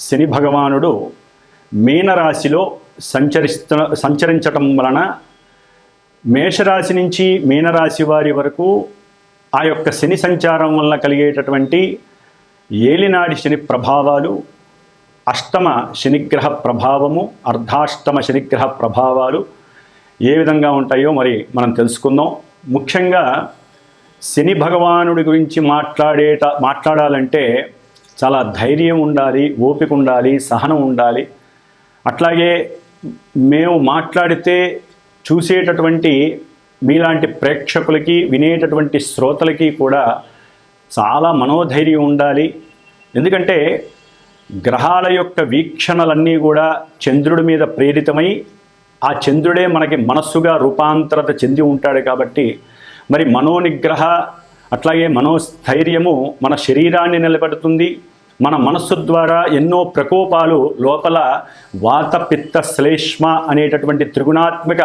శని భగవానుడు మీనరాశిలో సంచరిస్తున్న సంచరించటం వలన మేషరాశి నుంచి మీనరాశి వారి వరకు ఆ యొక్క శని సంచారం వలన కలిగేటటువంటి ఏలినాడి శని ప్రభావాలు అష్టమ శనిగ్రహ ప్రభావము అర్ధాష్టమ శనిగ్రహ ప్రభావాలు ఏ విధంగా ఉంటాయో మరి మనం తెలుసుకుందాం. ముఖ్యంగా శని భగవానుడి గురించి మాట్లాడేట మాట్లాడాలంటే చాలా ధైర్యం ఉండాలి ఓపిక ఉండాలి సహనం ఉండాలి. అట్లాగే మేము మాట్లాడితే చూసేటటువంటి మీలాంటి ప్రేక్షకులకి వినేటటువంటి శ్రోతలకి కూడా చాలా మనోధైర్యం ఉండాలి. ఎందుకంటే గ్రహాల యొక్క వీక్షణలన్నీ కూడా చంద్రుడి మీద ప్రేరితమై ఆ చంద్రుడే మనకి మనస్సుగా రూపాంతరత చెంది ఉంటాడు కాబట్టి మరి మనోనిగ్రహ అట్లాగే మనోస్థైర్యము మన శరీరాన్ని నిలబెడుతుంది. మన మనస్సు ద్వారా ఎన్నో ప్రకోపాలు లోపల వాత పిత్త శ్లేష్మ అనేటటువంటి త్రిగుణాత్మక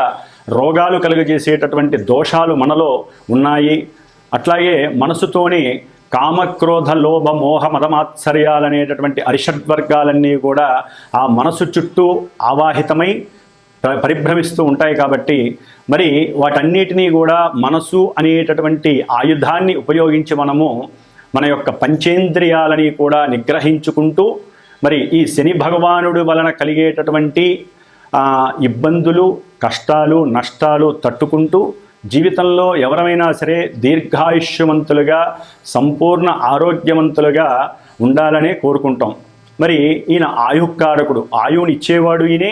రోగాలు కలుగజేసేటటువంటి దోషాలు మనలో ఉన్నాయి. అట్లాగే మనసుతోనే కామక్రోధ లోభ మోహ మదమాత్సర్యాలనేటటువంటి అరిషడ్వర్గాలన్నీ కూడా ఆ మనసు చుట్టూ ఆవాహితమై పరిభ్రమిస్తూ ఉంటాయి కాబట్టి మరి వాటన్నిటినీ కూడా మనసు అనేటటువంటి ఆయుధాన్ని ఉపయోగించి మనము మన యొక్క పంచేంద్రియాలని కూడా నిగ్రహించుకుంటూ మరి ఈ శని భగవానుడి వలన కలిగేటటువంటి ఇబ్బందులు కష్టాలు నష్టాలు తట్టుకుంటూ జీవితంలో ఎవరైనా సరే దీర్ఘాయుష్యవంతులుగా సంపూర్ణ ఆరోగ్యవంతులుగా ఉండాలనే కోరుకుంటాం. మరి ఈయన ఆయుకారకుడు ఆయువుని ఇచ్చేవాడు ఈయనే.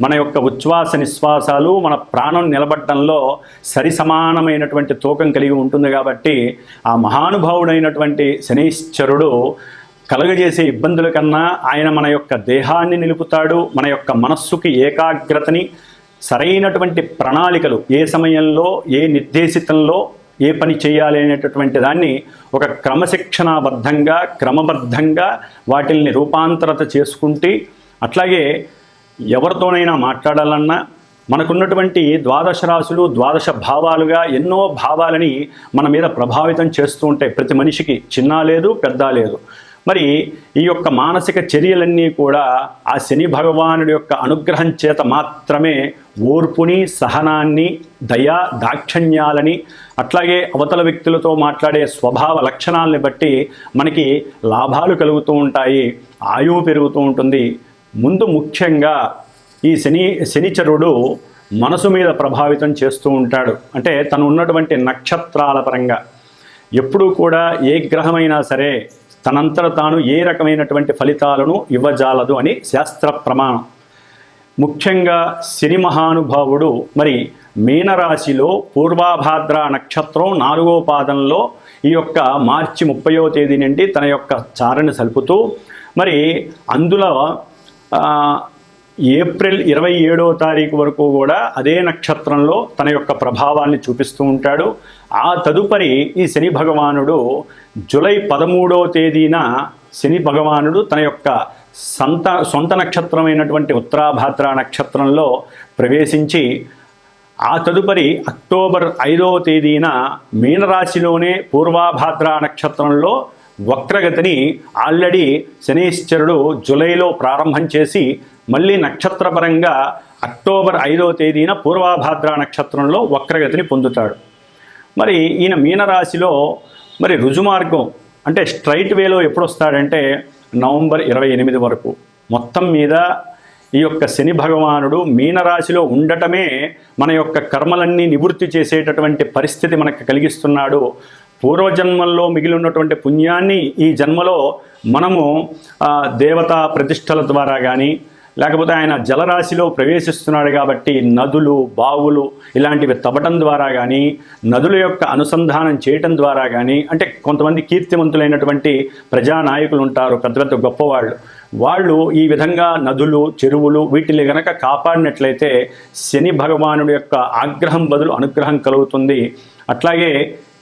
మన యొక్క ఉచ్ఛ్వాస నిశ్వాసాలు మన ప్రాణం నిలబడటంలో సరిసమానమైనటువంటి తూకం కలిగి ఉంటుంది కాబట్టి ఆ మహానుభావుడైనటువంటి శనీశ్వరుడు కలుగజేసే ఇబ్బందుల కన్నా ఆయన మన యొక్క దేహాన్ని నిలుపుతాడు మన యొక్క మనస్సుకి ఏకాగ్రతని సరైనటువంటి ప్రణాళికలు ఏ సమయంలో ఏ నిర్దేశితంలో ఏ పని చేయాలి అనేటటువంటి దాన్ని ఒక క్రమశిక్షణాబద్ధంగా క్రమబద్ధంగా వాటిల్ని రూపాంతరత చేసుకుంటే అట్లాగే ఎవరితోనైనా మాట్లాడాలన్నా మనకున్నటువంటి ద్వాదశ రాశులు ద్వాదశ భావాలుగా ఎన్నో భావాలని మన మీద ప్రభావితం చేస్తూ ఉంటాయి. ప్రతి మనిషికి చిన్న లేదు పెద్ద లేదు. మరి ఈ యొక్క మానసిక చర్యలన్నీ కూడా ఆ శని భగవానుడి యొక్క అనుగ్రహం చేత మాత్రమే ఓర్పుని సహనాన్ని దయా దాక్షణ్యాలని అట్లాగే అవతల వ్యక్తులతో మాట్లాడే స్వభావ లక్షణాలని బట్టి మనకి లాభాలు కలుగుతూ ఉంటాయి ఆయువు పెరుగుతూ ఉంటుంది. ముందు ముఖ్యంగా ఈ శని శనిచరుడు మనసు మీద ప్రభావితం చేస్తూ ఉంటాడు. అంటే తను ఉన్నటువంటి నక్షత్రాల పరంగా. ఎప్పుడూ కూడా ఏ గ్రహమైనా సరే తనంతట తాను ఏ రకమైనటువంటి ఫలితాలను ఇవ్వజాలదు అని శాస్త్ర ప్రమాణం. ముఖ్యంగా శని మహానుభావుడు మరి మీనరాశిలో పూర్వాభాద్ర నక్షత్రం నాలుగో పాదంలో ఈ యొక్క మార్చి ముప్పయో తేదీ నుండి తన యొక్క చారణ సలుపుతూ మరి అందులో ఏప్రిల్ ఇరవై ఏడవ తారీఖు వరకు కూడా అదే నక్షత్రంలో తన యొక్క ప్రభావాన్ని చూపిస్తూ ఉంటాడు. ఆ తదుపరి ఈ శని భగవానుడు జూలై పదమూడవ తేదీన శని భగవానుడు తన యొక్క సంత సొంత నక్షత్రమైనటువంటి ఉత్తరాభాద్ర నక్షత్రంలో ప్రవేశించి ఆ తదుపరి అక్టోబర్ ఐదవ తేదీన మీనరాశిలోనే పూర్వాభాద్ర నక్షత్రంలో వక్రగతిని ఆల్రెడీ శనీశ్వరుడు జూలైలో ప్రారంభం చేసి మళ్ళీ నక్షత్రపరంగా అక్టోబర్ ఐదవ తేదీన పూర్వాభాద్ర నక్షత్రంలో వక్రగతిని పొందుతాడు. మరి ఈయన మీనరాశిలో మరి రుజుమార్గం అంటే స్ట్రైట్ వేలో ఎప్పుడు వస్తాడంటే నవంబర్ ఇరవై ఎనిమిది వరకు. మొత్తం మీద ఈ యొక్క శని భగవానుడు మీనరాశిలో ఉండటమే మన యొక్క కర్మలన్నీ నివృత్తి చేసేటటువంటి పరిస్థితి మనకు కలిగిస్తున్నాడు. పూర్వజన్మల్లో మిగిలి ఉన్నటువంటి పుణ్యాన్ని ఈ జన్మలో మనము దేవతా ప్రతిష్టల ద్వారా కానీ లేకపోతే ఆయన జలరాశిలో ప్రవేశిస్తున్నాడు కాబట్టి నదులు బావులు ఇలాంటివి తవ్వటం ద్వారా కానీ నదుల యొక్క అనుసంధానం చేయటం ద్వారా కానీ అంటే కొంతమంది కీర్తివంతులైనటువంటి ప్రజానాయకులు ఉంటారు పెద్ద పెద్ద గొప్పవాళ్ళు. వాళ్ళు ఈ విధంగా నదులు చెరువులు వీటిని గనక కాపాడినట్లయితే శని భగవానుడి యొక్క ఆగ్రహం బదులు అనుగ్రహం కలుగుతుంది. అట్లాగే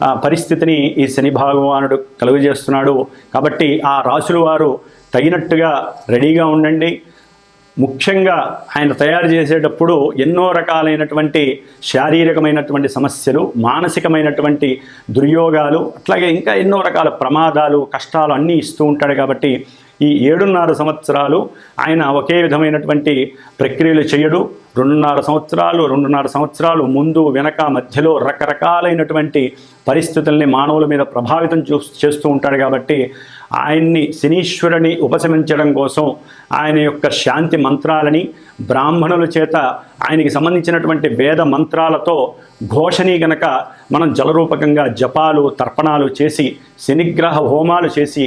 పరిస్థితిని ఈ శని భగవానుడు కలుగజేస్తున్నాడు. కాబట్టి ఆ రాసుల వారు తగినట్టుగా రెడీగా ఉండండి. ముఖ్యంగా ఆయన తయారు చేసేటప్పుడు ఎన్నో రకాలైనటువంటి శారీరకమైనటువంటి సమస్యలు మానసికమైనటువంటి దుర్యోగాలు అట్లాగే ఇంకా ఎన్నో రకాల ప్రమాదాలు కష్టాలు అన్నీ ఇస్తూ ఉంటాడు కాబట్టి ఈ ఏడున్నర సంవత్సరాలు ఆయన ఒకే విధమైనటువంటి ప్రక్రియలు చేయడు. రెండున్నర సంవత్సరాలు రెండున్నర సంవత్సరాలు ముందు వెనక మధ్యలో రకరకాలైనటువంటి పరిస్థితుల్ని మానవుల మీద ప్రభావితం చూ చేస్తూ ఉంటాడు కాబట్టి ఆయన్ని శనీశ్వరుని ఉపశమించడం కోసం ఆయన యొక్క శాంతి మంత్రాలని బ్రాహ్మణుల చేత ఆయనకి సంబంధించినటువంటి వేద మంత్రాలతో ఘోషని గనక మనం జలరూపకంగా జపాలు తర్పణాలు చేసి శనిగ్రహ హోమాలు చేసి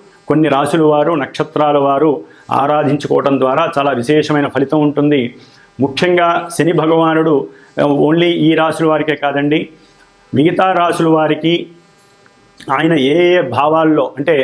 కొన్ని రాశుల వారు నక్షత్రాల వారు ఆరాధించుకోవడం ద్వారా చాలా విశేషమైన ఫలితం ఉంటుంది. ముఖ్యంగా శని భగవానుడు ఓన్లీ ఈ రాశుల వారికే కాదండి. మిగతా రాశుల వారికి ఆయన ఏ ఏ భావాల్లో అంటే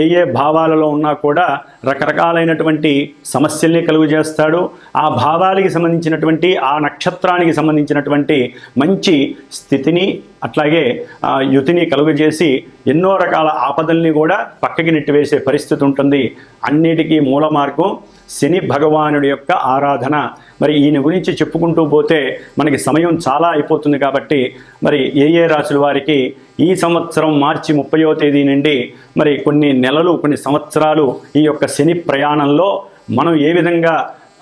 ఏ ఏ భావాలలో ఉన్నా కూడా రకరకాలైనటువంటి సమస్యల్ని కలుగు చేస్తాడు ఆ భావాలకి సంబంధించినటువంటి ఆ నక్షత్రానికి సంబంధించినటువంటి మంచి స్థితిని అట్లాగే ఆ, యుతిని కలుగజేసి ఎన్నో రకాల ఆపదల్ని కూడా పక్కకి నెట్టివేసే పరిస్థితి ఉంటుంది. అన్నిటికీ మూల మార్గం శని భగవానుడి యొక్క ఆరాధన. మరి ఈయన గురించి చెప్పుకుంటూ పోతే మనకి సమయం చాలా అయిపోతుంది కాబట్టి మరి ఏ ఏ రాశుల వారికి ఈ సంవత్సరం మార్చి ముప్పయో తేదీ నుండి మరి కొన్ని నెలలు కొన్ని సంవత్సరాలు ఈ యొక్క శని ప్రయాణంలో మనం ఏ విధంగా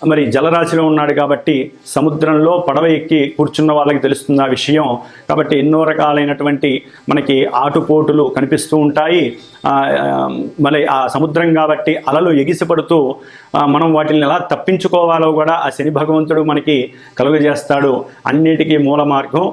మరి జలరాశిలో ఉన్నాడు కాబట్టి సముద్రంలో పడవ ఎక్కి కూర్చున్న వాళ్ళకి తెలుస్తుంది ఆ విషయం. కాబట్టి ఎన్నో రకాలైనటువంటి మనకి ఆటుపోటులు కనిపిస్తూ ఉంటాయి. ఆ, మరి ఆ సముద్రం కాబట్టి అలలు ఎగిసిపడుతూ మనం వాటిని ఎలా తప్పించుకోవాలో కూడా ఆ శని భగవంతుడు మనకి కలుగజేస్తాడు. అన్నిటికీ మూల మార్గం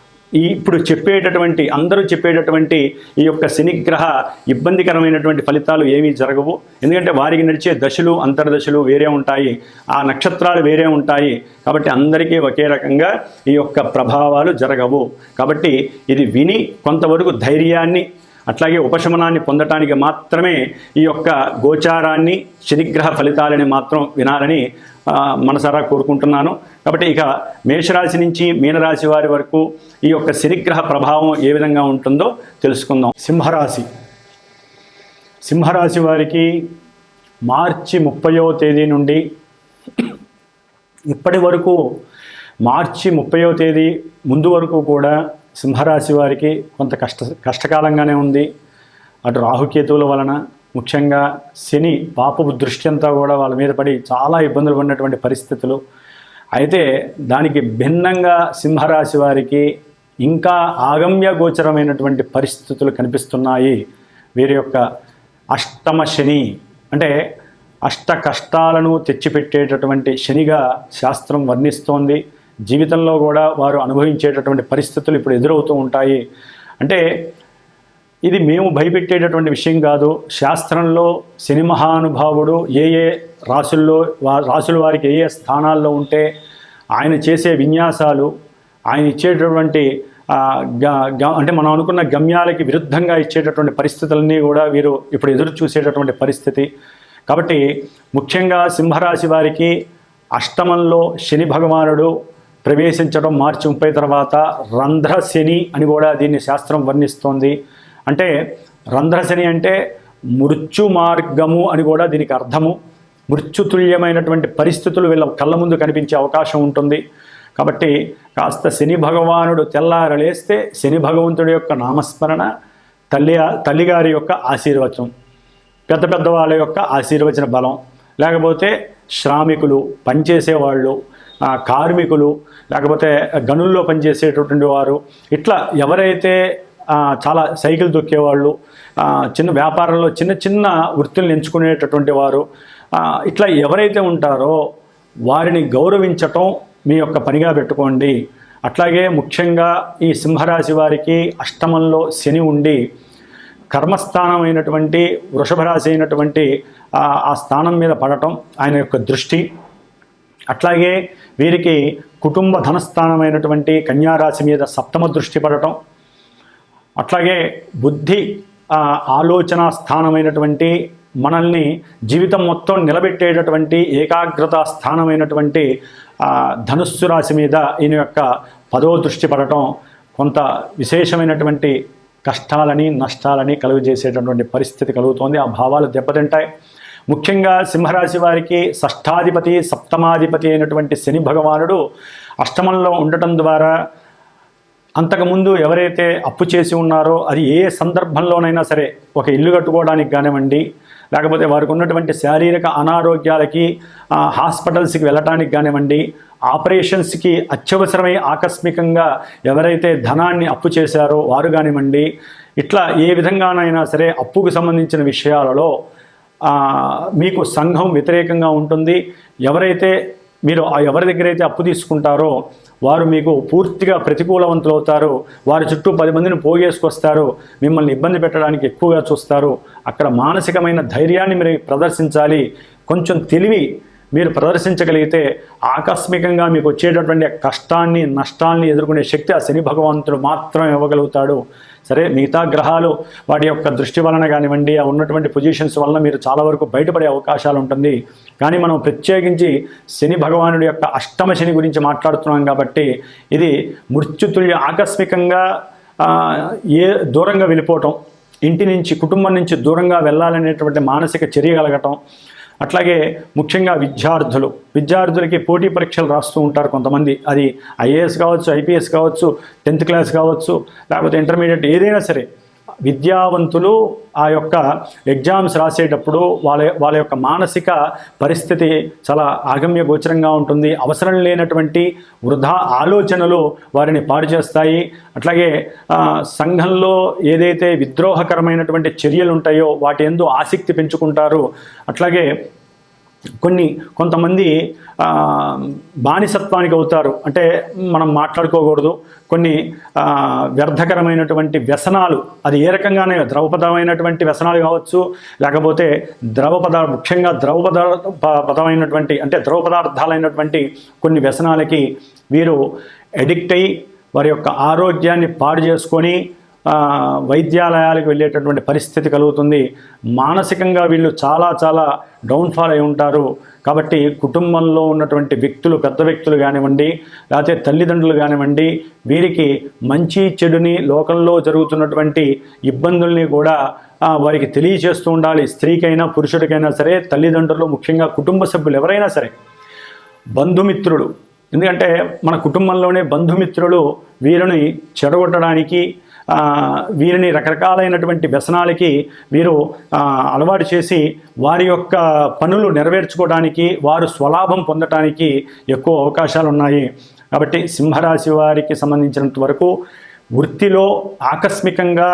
ఈ ఇప్పుడు చెప్పేటటువంటి అందరూ చెప్పేటటువంటి ఈ యొక్క శనిగ్రహ ఇబ్బందికరమైనటువంటి ఫలితాలు ఏమీ జరగవు. ఎందుకంటే వారికి నడిచే దశలు అంతర్దశలు వేరే ఉంటాయి. ఆ నక్షత్రాలు వేరే ఉంటాయి. కాబట్టి అందరికీ ఒకే రకంగా ఈ యొక్క ప్రభావాలు జరగవు. కాబట్టి ఇది విని కొంతవరకు ధైర్యాన్ని అట్లాగే ఉపశమనాన్ని పొందటానికి మాత్రమే ఈ యొక్క గోచారాన్ని శనిగ్రహ ఫలితాలని మాత్రం వినాలని మనసారా కోరుకుంటున్నాను. కాబట్టి ఇక మేషరాశి నుంచి మీనరాశి వారి వరకు ఈ యొక్క శనిగ్రహ ప్రభావం ఏ విధంగా ఉంటుందో తెలుసుకుందాం. సింహరాశి. సింహరాశి వారికి మార్చి ముప్పయో తేదీ నుండి ఇప్పటి వరకు మార్చి ముప్పయో తేదీ ముందు వరకు కూడా సింహరాశి వారికి కొంత కష్ట కష్టకాలంగానే ఉంది. అటు రాహుకేతువుల వలన ముఖ్యంగా శని పాపపు దృష్టి అంతా కూడా వాళ్ళ మీద పడి చాలా ఇబ్బందులు పడినటువంటి పరిస్థితులు. అయితే దానికి భిన్నంగా సింహరాశి వారికి ఇంకా ఆగమ్య గోచరమైనటువంటి పరిస్థితులు కనిపిస్తున్నాయి. వీరి యొక్క అష్టమ శని అంటే అష్ట కష్టాలను తెచ్చిపెట్టేటటువంటి శనిగా శాస్త్రం వర్ణిస్తోంది. జీవితంలో కూడా వారు అనుభవించేటటువంటి పరిస్థితులు ఇప్పుడు ఎదురవుతూ ఉంటాయి. అంటే ఇది మేము భయపెట్టేటటువంటి విషయం కాదు. శాస్త్రంలో శని మహానుభావుడు ఏ ఏ రాసుల్లో వా రాసుల వారికి ఏ ఏ స్థానాల్లో ఉంటే ఆయన చేసే విన్యాసాలు ఆయన ఇచ్చేటటువంటి గ- గ- అంటే మనం అనుకున్న గమ్యాలకి విరుద్ధంగా ఇచ్చేటటువంటి పరిస్థితులన్నీ కూడా వీరు ఇప్పుడు ఎదురు చూసేటటువంటి పరిస్థితి. కాబట్టి ముఖ్యంగా సింహరాశి వారికి అష్టమంలో శని భగవానుడు ప్రవేశించడం మార్చి ముప్పై తర్వాత రంధ్ర శని అని కూడా దీన్ని శాస్త్రం వర్ణిస్తోంది. అంటే రంధ్రశని అంటే మృత్యు మార్గము అని కూడా దీనికి అర్థము. మృత్యుతుల్యమైనటువంటి పరిస్థితులు వీళ్ళ కళ్ళ ముందు కనిపించే అవకాశం ఉంటుంది. కాబట్టి కాస్త శని భగవానుడు తెల్లారలేస్తే శని భగవంతుడి యొక్క నామస్మరణ తల్లి తల్లిగారి యొక్క ఆశీర్వచనం పెద్ద పెద్ద వాళ్ళ యొక్క ఆశీర్వచన బలం. లేకపోతే శ్రామికులు పనిచేసేవాళ్ళు కార్మికులు లేకపోతే గనుల్లో పనిచేసేటటువంటి వారు ఇట్లా ఎవరైతే చాలా సైకిల్ దొక్కేవాళ్ళు చిన్న వ్యాపారంలో చిన్న చిన్న వృత్తులను ఎంచుకునేటటువంటి వారు ఇట్లా ఎవరైతే ఉంటారో వారిని గౌరవించటం మీ యొక్క పనిగా పెట్టుకోండి. అట్లాగే ముఖ్యంగా ఈ సింహరాశి వారికి అష్టమంలో శని ఉండి కర్మస్థానమైనటువంటి వృషభ రాశి అయినటువంటి ఆ ఆ స్థానం మీద పడటం ఆయన యొక్క దృష్టి. అట్లాగే వీరికి కుటుంబ ధనస్థానమైనటువంటి కన్యారాశి మీద సప్తమ దృష్టి పడటం. అట్లాగే బుద్ధి ఆలోచన స్థానమైనటువంటి మనల్ని జీవితం మొత్తం నిలబెట్టేటటువంటి ఏకాగ్రత స్థానమైనటువంటి ధనుస్సు రాశి మీద ఈయన యొక్క పదో దృష్టి పడటం కొంత విశేషమైనటువంటి కష్టాలని నష్టాలని కలుగజేసేటటువంటి పరిస్థితి కలుగుతోంది. ఆ భావాలు దెబ్బతింటాయి. ముఖ్యంగా సింహరాశి వారికి షష్ఠాధిపతి సప్తమాధిపతి అయినటువంటి శని భగవానుడు అష్టమంలో ఉండటం ద్వారా అంతకుముందు ఎవరైతే అప్పు చేసి ఉన్నారో అది ఏ సందర్భంలోనైనా సరే ఒక ఇల్లు కట్టుకోవడానికి కానివ్వండి లేకపోతే వారికి ఉన్నటువంటి శారీరక అనారోగ్యాలకి హాస్పిటల్స్కి వెళ్ళటానికి కానివ్వండి ఆపరేషన్స్కి అత్యవసరమై ఆకస్మికంగా ఎవరైతే ధనాన్ని అప్పు చేశారో వారు కానివ్వండి ఇట్లా ఏ విధంగానైనా సరే అప్పుకు సంబంధించిన విషయాలలో మీకు సంఘం వ్యతిరేకంగా ఉంటుంది. ఎవరైతే మీరు ఆ ఎవరి దగ్గర అయితే అప్పు తీసుకుంటారో వారు మీకు పూర్తిగా ప్రతికూలవంతులు అవుతారు. వారి చుట్టూ పది మందిని పోగేసుకొస్తారు. మిమ్మల్ని ఇబ్బంది పెట్టడానికి ఎక్కువగా చూస్తారు. అక్కడ మానసికమైన ధైర్యాన్ని మీరు ప్రదర్శించాలి. కొంచెం తెలివి మీరు ప్రదర్శించగలిగితే ఆకస్మికంగా మీకు వచ్చేటటువంటి కష్టాన్ని నష్టాన్ని ఎదుర్కొనే శక్తి ఆ శని భగవంతుడు మాత్రం ఇవ్వగలుగుతాడు. సరే మిగతా గ్రహాలు వాటి యొక్క దృష్టి వలన కానివ్వండి ఆ ఉన్నటువంటి పొజిషన్స్ వలన మీరు చాలా వరకు బయటపడే అవకాశాలు ఉంటుంది. కానీ మనం ప్రత్యేకించి శని భగవానుడి యొక్క అష్టమ శని గురించి మాట్లాడుతున్నాం కాబట్టి ఇది మృత్యుతుల్య ఆకస్మికంగా ఏ దూరంగా వెళ్ళిపోవటం ఇంటి నుంచి కుటుంబం నుంచి దూరంగా వెళ్ళాలనేటువంటి మానసిక చర్య కలగటం అట్లాగే ముఖ్యంగా విద్యార్థులు. విద్యార్థులకి పోటీ పరీక్షలు రాస్తూ ఉంటారు కొంతమంది. అది ఐఏఎస్ కావచ్చు ఐపీఎస్ కావచ్చు టెన్త్ క్లాస్ కావచ్చు లేకపోతే ఇంటర్మీడియట్ ఏదైనా సరే. విద్యావంతులు ఆ యొక్క ఎగ్జామ్స్ రాసేటప్పుడు వాళ్ళ వాళ్ళ యొక్క మానసిక పరిస్థితి చాలా ఆగమ్య గోచరంగా ఉంటుంది. అవసరం లేనటువంటి వృధా ఆలోచనలు వారిని పాడు చేస్తాయి. అట్లాగే సంఘంలో ఏదైతే విద్రోహకరమైనటువంటి చర్యలు ఉంటాయో వాటి ఎందు ఆసక్తి పెంచుకుంటారు. అట్లాగే కొన్ని కొంతమంది బానిసత్వానికి అవుతారు. అంటే మనం మాట్లాడుకోకూడదు. కొన్ని వ్యర్థకరమైనటువంటి వ్యసనాలు అది ఏ రకంగానే ద్రవపదమైనటువంటి వ్యసనాలు కావచ్చు లేకపోతే ద్రవ పదార్థ ముఖ్యంగా ద్రవ పదార్థ ప- పదమైనటువంటి అంటే ద్రవ పదార్థాలైనటువంటి కొన్ని వ్యసనాలకి వీరు ఎడిక్ట్ అయ్యి వారి యొక్క ఆరోగ్యాన్ని పాడు చేసుకొని వైద్యాలయాలకు వెళ్ళేటటువంటి పరిస్థితి కలుగుతుంది. మానసికంగా వీళ్ళు చాలా చాలా డౌన్ఫాల్ అయి ఉంటారు. కాబట్టి కుటుంబంలో ఉన్నటువంటి వ్యక్తులు పెద్ద వ్యక్తులు కానివ్వండి లేకపోతే తల్లిదండ్రులు కానివ్వండి వీరికి మంచి చెడుని లోకంలో జరుగుతున్నటువంటి ఇబ్బందుల్ని కూడా వారికి తెలియచేస్తూ ఉండాలి. స్త్రీకైనా పురుషుడికైనా సరే తల్లిదండ్రులు ముఖ్యంగా కుటుంబ సభ్యులు ఎవరైనా సరే బంధుమిత్రులు. ఎందుకంటే మన కుటుంబంలోనే బంధుమిత్రులు వీరిని చెడగొట్టడానికి వీరిని రకరకాలైనటువంటి వ్యసనాలకి వీరు అలవాటు చేసి వారి యొక్క పనులు నెరవేర్చుకోవడానికి వారు స్వలాభం పొందటానికి ఎక్కువ అవకాశాలు ఉన్నాయి కాబట్టి సింహరాశి వారికి సంబంధించినంత వరకు వృత్తిలో ఆకస్మికంగా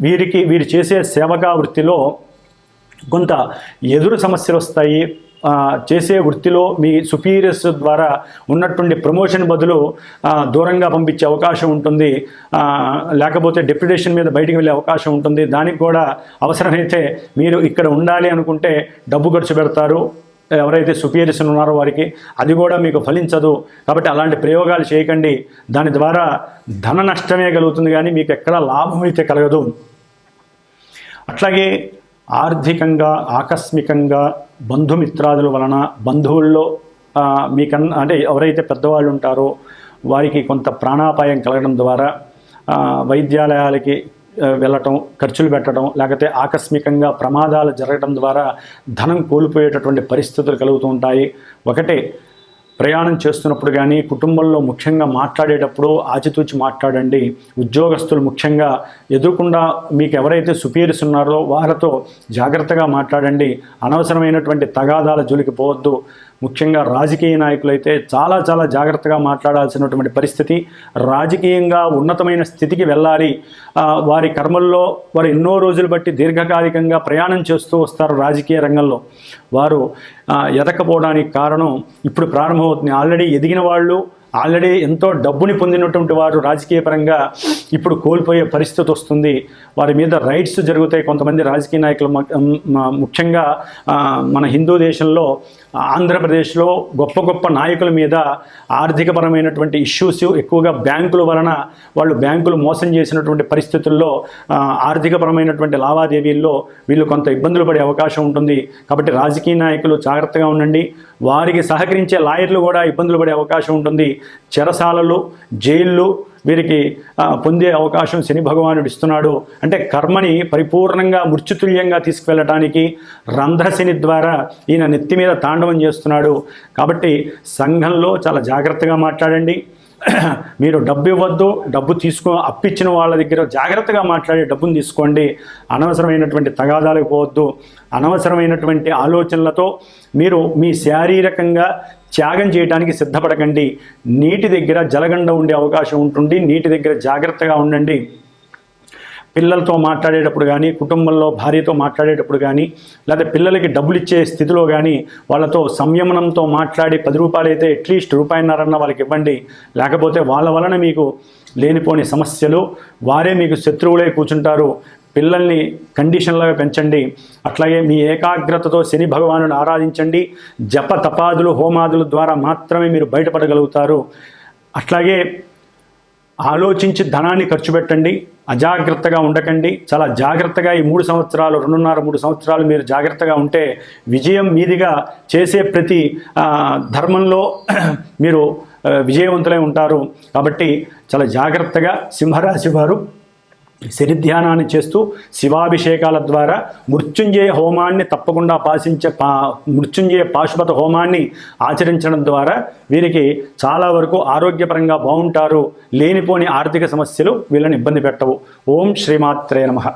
వీరికి వీరు చేసే సేవగా వృత్తిలో కొంత ఎదురు సమస్యలు వస్తాయి. చేసే వృత్తిలో మీ సుపీరియర్స్ ద్వారా ఉన్నటువంటి ప్రమోషన్ బదులు దూరంగా పంపించే అవకాశం ఉంటుంది. లేకపోతే డెప్యుటేషన్ మీద బయటికి వెళ్ళే అవకాశం ఉంటుంది. దానికి కూడా అవసరమైతే మీరు ఇక్కడ ఉండాలి అనుకుంటే డబ్బు ఖర్చు పెడతారు. ఎవరైతే సుపీరియర్స్ ఉన్నారో వారికి అది కూడా మీకు ఫలించదు. కాబట్టి అలాంటి ప్రయోగాలు చేయకండి. దాని ద్వారా ధన నష్టమే కలుగుతుంది కానీ మీకు ఎక్కడ లాభం అయితే కలగదు. అట్లాగే ఆర్థికంగా ఆకస్మికంగా బంధుమిత్రాదుల వలన బంధువుల్లో మీకన్నా అంటే ఎవరైతే పెద్దవాళ్ళు ఉంటారో వారికి కొంత ప్రాణాపాయం కలగడం ద్వారా వైద్యాలయాలకి వెళ్ళటం ఖర్చులు పెట్టడం లేకపోతే ఆకస్మికంగా ప్రమాదాలు జరగడం ద్వారా ధనం కోల్పోయేటటువంటి పరిస్థితులు కలుగుతూ ఉంటాయి. ఒకటే ప్రయాణం చేస్తున్నప్పుడు కానీ కుటుంబంలో ముఖ్యంగా మాట్లాడేటప్పుడు ఆచితూచి మాట్లాడండి. ఉద్యోగస్తులు ముఖ్యంగా ఎదురుకుండా మీకు ఎవరైతే సుపీరియర్స్ ఉన్నారో వారితో జాగ్రత్తగా మాట్లాడండి. అనవసరమైనటువంటి తగాదాల జోలికి పోవద్దు. ముఖ్యంగా రాజకీయ నాయకులైతే చాలా చాలా జాగ్రత్తగా మాట్లాడాల్సినటువంటి పరిస్థితి. రాజకీయంగా ఉన్నతమైన స్థితికి వెళ్ళాలి. వారి కర్మల్లో వారు ఎన్నో రోజులు బట్టి దీర్ఘకాలికంగా ప్రయాణం చేస్తూ వస్తారు రాజకీయ రంగంలో. వారు ఎదకపోవడానికి కారణం ఇప్పుడు ప్రారంభమవుతుంది. ఆల్రెడీ ఎదిగిన వాళ్ళు ఆల్రెడీ ఎంతో డబ్బుని పొందినటువంటి వారు రాజకీయ పరంగా ఇప్పుడు కోల్పోయే పరిస్థితి వస్తుంది. వారి మీద రైట్స్ జరుగుతాయి. కొంతమంది రాజకీయ నాయకులు ముఖ్యంగా మన హిందూ దేశంలో ఆంధ్రప్రదేశ్లో గొప్ప గొప్ప నాయకుల మీద ఆర్థికపరమైనటువంటి ఇష్యూస్ ఎక్కువగా బ్యాంకుల వలన వాళ్ళు బ్యాంకులు మోసం చేసినటువంటి పరిస్థితుల్లో ఆర్థికపరమైనటువంటి లావాదేవీల్లో వీళ్ళు కొంత ఇబ్బందులు పడే అవకాశం ఉంటుంది. కాబట్టి రాజకీయ నాయకులు జాగ్రత్తగా ఉండండి. వారికి సహకరించే లాయర్లు కూడా ఇబ్బందులు పడే అవకాశం ఉంటుంది. చెరసాలలు జైళ్ళు వీరికి పొందే అవకాశం శని భగవానుడు ఇస్తున్నాడు. అంటే కర్మని పరిపూర్ణంగా మృత్యుతుల్యంగా తీసుకువెళ్ళటానికి రంధ్రశని ద్వారా ఈయన నెత్తి మీద తాండవం చేస్తున్నాడు. కాబట్టి సంఘంలో చాలా జాగ్రత్తగా మాట్లాడండి. మీరు డబ్బు ఇవ్వద్దు డబ్బు తీసుకో అప్పిచ్చిన వాళ్ళ దగ్గర జాగ్రత్తగా మాట్లాడి డబ్బును తీసుకోండి. అనవసరమైనటువంటి తగాదాలకు పోవద్దు. అనవసరమైనటువంటి ఆలోచనలతో మీరు మీ శారీరకంగా త్యాగం చేయడానికి సిద్ధపడకండి. నీటి దగ్గర జలగండ ఉండే అవకాశం ఉంటుంది. నీటి దగ్గర జాగ్రత్తగా ఉండండి. పిల్లలతో మాట్లాడేటప్పుడు కానీ కుటుంబంలో భార్యతో మాట్లాడేటప్పుడు కానీ లేదా పిల్లలకి డబ్బులు ఇచ్చే స్థితిలో కానీ వాళ్ళతో సంయమనంతో మాట్లాడి పది రూపాయలు అయితే అట్లీస్ట్ రూపాయిన్నరన్న వాళ్ళకి ఇవ్వండి. లేకపోతే వాళ్ళ వలన మీకు లేనిపోని సమస్యలు వారే మీకు శత్రువులే కూర్చుంటారు. పిల్లల్ని కండిషన్లుగా పెంచండి. అట్లాగే మీ ఏకాగ్రతతో శని భగవానుని ఆరాధించండి. జప తపాదులు హోమాదుల ద్వారా మాత్రమే మీరు బయటపడగలుగుతారు. అట్లాగే ఆలోచించి ధనాన్ని ఖర్చు పెట్టండి. అజాగ్రత్తగా ఉండకండి. చాలా జాగ్రత్తగా ఈ మూడు సంవత్సరాలు రెండున్నర మూడు సంవత్సరాలు మీరు జాగ్రత్తగా ఉంటే విజయం మీదిగా చేసే ప్రతి ధర్మంలో మీరు విజయవంతులై ఉంటారు. కాబట్టి చాలా జాగ్రత్తగా సింహరాశి వారు శరిధ్యానాన్ని చేస్తూ శివాభిషేకాల ద్వారా మృత్యుంజయ హోమాన్ని తప్పకుండా పాసించే పా మృత్యుంజయ పాశుపత హోమాన్ని ఆచరించడం ద్వారా వీరికి చాలా వరకు ఆరోగ్యపరంగా బాగుంటారు. లేనిపోని ఆర్థిక సమస్యలు వీళ్ళని ఇబ్బంది పెట్టవు. ఓం శ్రీమాత్రే నమః.